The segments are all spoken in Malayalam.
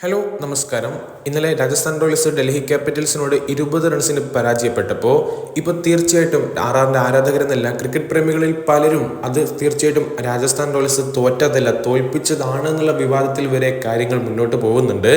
ഹലോ നമസ്കാരം. ഇന്നലെ രാജസ്ഥാൻ റോയൽസ് ഡൽഹി ക്യാപിറ്റൽസിനോട് ഇരുപത് റൺസിന് പരാജയപ്പെട്ടപ്പോൾ ഇപ്പോൾ തീർച്ചയായിട്ടും ആർ ആറിന്റെ ആരാധകരെന്നല്ല ക്രിക്കറ്റ് പ്രേമികളിൽ പലരും അത് തീർച്ചയായിട്ടും രാജസ്ഥാൻ റോയൽസ് തോറ്റതല്ല തോൽപ്പിച്ചതാണ് എന്നുള്ള വിവാദത്തിൽ വരെ കാര്യങ്ങൾ മുന്നോട്ട് പോകുന്നുണ്ട്.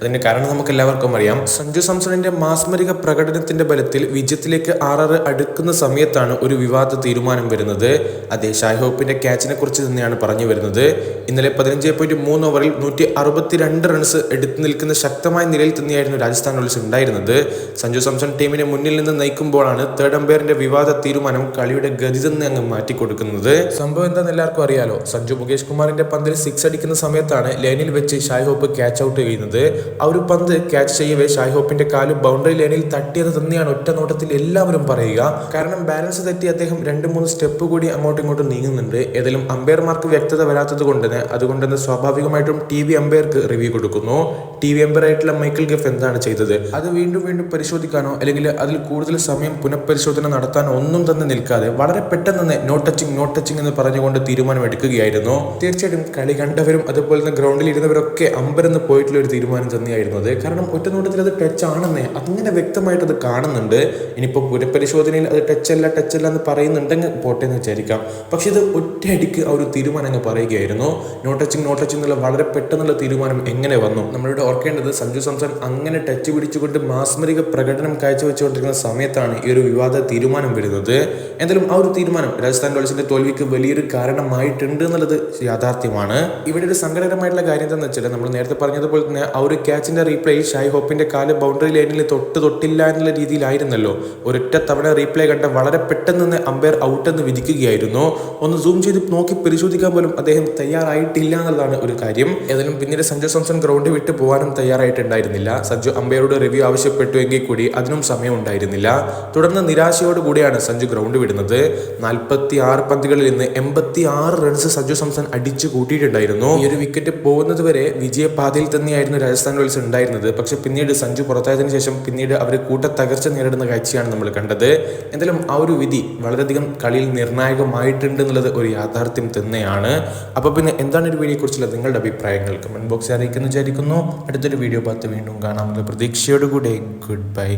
അതിന് കാരണം നമുക്ക് എല്ലാവർക്കും അറിയാം. സഞ്ജു സാംസണിന്റെ മാസ്മരിക പ്രകടനത്തിന്റെ ബലത്തിൽ വിജയത്തിലേക്ക് ആർ അടുക്കുന്ന സമയത്താണ് ഒരു വിവാദ തീരുമാനം വരുന്നത്. അതെ ഷായ് ഹോപ്പിന്റെ ക്യാച്ചിനെ കുറിച്ച് തന്നെയാണ് പറഞ്ഞു വരുന്നത്. ഇന്നലെ പതിനഞ്ച് പോയിന്റ് മൂന്ന് ഓവറിൽ നൂറ്റി അറുപത്തിരണ്ട് റൺസ് എടുത്തു നിൽക്കുന്ന ശക്തമായ നിലയിൽ തന്നെയായിരുന്നു രാജസ്ഥാൻ റോയൽസ് ഉണ്ടായിരുന്നത്. സഞ്ജു സാംസൺ ടീമിനെ മുന്നിൽ നിന്ന് നയിക്കുമ്പോഴാണ് തേർഡ് അമ്പയറിന്റെ വിവാദ തീരുമാനം കളിയുടെ ഗതി തന്നെ അങ്ങ് മാറ്റിക്കൊടുക്കുന്നത്. സംഭവം എന്താണെന്ന് എല്ലാവർക്കും അറിയാലോ. സഞ്ജു മുകേഷ് കുമാറിന്റെ പന്തിൽ സിക്സ് അടിക്കുന്ന സമയത്താണ് ലൈനിൽ വെച്ച് ഷായ്ഹോപ്പ് ക്യാച്ച് ഔട്ട് ചെയ്യുന്നത്. ആ ഒരു പന്ത് ക്യാച്ച് ചെയ്യവേ ഷായ് ഹോപ്പിന്റെ കാൽ ബൗണ്ടറി ലൈനിൽ തട്ടിയത് തന്നെയാണ് ഒറ്റ നോട്ടത്തിൽ എല്ലാവരും പറയുക. കാരണം ബാലൻസ് തെറ്റി അദ്ദേഹം രണ്ട് മൂന്ന് സ്റ്റെപ്പ് കൂടി അങ്ങോട്ടും ഇങ്ങോട്ടും നീങ്ങുന്നുണ്ട്. ഏതെങ്കിലും അമ്പയർമാർക്ക് വ്യക്തത വരാത്തത് കൊണ്ട് തന്നെ അതുകൊണ്ട് തന്നെ സ്വാഭാവികമായിട്ടും ടി വി അമ്പയർക്ക് റിവ്യൂ കൊടുക്കുന്നു ടി വി അമ്പയറായിട്ടുള്ള മൈക്കിൾ ഗഫ് എന്താണ് ചെയ്തത്? അത് വീണ്ടും വീണ്ടും പരിശോധിക്കാനോ അല്ലെങ്കിൽ അതിൽ കൂടുതൽ സമയം പുനഃപരിശോധന നടത്താനോ ഒന്നും തന്നെ നിൽക്കാതെ വളരെ പെട്ടെന്ന് തന്നെ നോ ടച്ചിങ് നോ ടച്ചിങ് എന്ന് പറഞ്ഞുകൊണ്ട് തീരുമാനം എടുക്കുകയായിരുന്നു തീർച്ചയായിട്ടും കളി കണ്ടവരും അതുപോലെ തന്നെ ഗ്രൗണ്ടിൽ ഇരുന്നവരൊക്കെ അമ്പരന്ന് പോയിട്ടുള്ള ഒരു തീരുമാനം തന്നെയായിരുന്നു അത്. കാരണം ഒറ്റ നോട്ടത്തിൽ അത് ടച്ച് ആണെന്നേ. അങ്ങനെ വ്യക്തമായിട്ട് അത് കാണുന്നുണ്ട്. ഇനിയിപ്പോൾ പുനഃപരിശോധനയിൽ അത് ടച്ച് അല്ല ടച്ച് അല്ല എന്ന് പറയുന്നുണ്ടെങ്കിൽ പോട്ടെ എന്ന് വിചാരിക്കാം. പക്ഷേ ഇത് ഒറ്റയടിക്ക് ആ ഒരു തീരുമാനം അങ്ങ് പറയുകയായിരുന്നു. നോ ടച്ചിങ് നോ ടച്ചിങ് എന്നുള്ള വളരെ പെട്ടെന്നുള്ള തീരുമാനം എങ്ങനെ വന്നു? നമ്മളിവിടെ ഓർക്കേണ്ടത് സഞ്ജു സംസൻ അങ്ങനെ ടച്ച് പിടിച്ചുകൊണ്ട് മാസ്മരിക പ്രകടനം കാഴ്ചവെച്ചുകൊണ്ടിരിക്കുന്ന സമയത്താണ് ഈ ഒരു വിവാദ തീരുമാനം വരുന്നത്. എന്തായാലും ആ ഒരു തീരുമാനം രാജസ്ഥാൻ റോയൽസിന്റെ തോൽവിക്ക് വലിയൊരു കാരണമായിട്ടുണ്ട് എന്നുള്ളത് യാഥാർത്ഥ്യമാണ്. ഇവിടെ ഒരു സങ്കടകരമായിട്ടുള്ള കാര്യം എന്താണെന്ന് വെച്ചാൽ നമ്മൾ നേരത്തെ പറഞ്ഞതുപോലെ തന്നെ ആ ഒരു ക്യാച്ചിന്റെ റീപ്ലേ ഷായ് ഹോപ്പിന്റെ കാൽ ബൗണ്ടറി ലൈനിൽ തൊട്ട് തൊട്ടില്ല എന്നുള്ള രീതിയിലായിരുന്നല്ലോ. ഒരൊറ്റ തവണ റീപ്ലേ കണ്ട വളരെ പെട്ടെന്ന് തന്നെ അമ്പയർ ഔട്ട് എന്ന് വിധിക്കുകയായിരുന്നു. ഒന്ന് സൂം ചെയ്ത് നോക്കി പരിശോധിക്കാൻ പോലും അദ്ദേഹം തയ്യാറായിട്ടില്ല എന്നുള്ളതാണ് ഒരു കാര്യം. ഏതായാലും പിന്നീട് സഞ്ജു സാംസൺ ഗ്രൗണ്ട് വിട്ട് പോകാനും തയ്യാറായിട്ടുണ്ടായിരുന്നില്ല. സഞ്ജു അമ്പയറോട് റിവ്യൂ ആവശ്യപ്പെട്ടു എങ്കിൽ കൂടി അതിനും സമയം ഉണ്ടായിരുന്നില്ല തുടർന്ന് നിരാശയോട് കൂടിയാണ് സഞ്ജു ഗ്രൗണ്ട് വിടുന്നത്. നാൽപ്പത്തി ആറ് പന്തുകളിൽ നിന്ന് എൺപത്തി ആറ് റൺസ് സഞ്ജു സാംസൺ അടിച്ചു കൂട്ടിയിട്ടുണ്ടായിരുന്നു. ഈ ഒരു വിക്കറ്റ് പോകുന്നത് വരെ വിജയപാതയിൽ തന്നെയായിരുന്നു രാജസ്ഥാൻ റോയൽസ് ഉണ്ടായിരുന്നത്. പക്ഷെ പിന്നീട് സഞ്ജു പുറത്തായതിനു ശേഷം പിന്നീട് അവർ കൂട്ട തകർച്ച നേരിടുന്ന കാഴ്ചയാണ് നമ്മൾ കണ്ടത്. എന്തായാലും ആ ഒരു വിധി വളരെയധികം കളിയിൽ നിർണായകമായിട്ടുണ്ട് എന്നുള്ളത് ഒരു യാഥാർത്ഥ്യം തന്നെയാണ്. അപ്പോൾ പിന്നെ എന്താണ് ഒരു വീഡിയോയെക്കുറിച്ചുള്ള നിങ്ങളുടെ അഭിപ്രായങ്ങൾ കമന്റ് ബോക്സിൽ അറിയിക്കുന്നു വിചാരിക്കുന്നു. അടുത്തൊരു വീഡിയോ പാത്ത് വീണ്ടും കാണാമെന്നുള്ള പ്രതീക്ഷയോടുകൂടെ ഗുഡ് ബൈ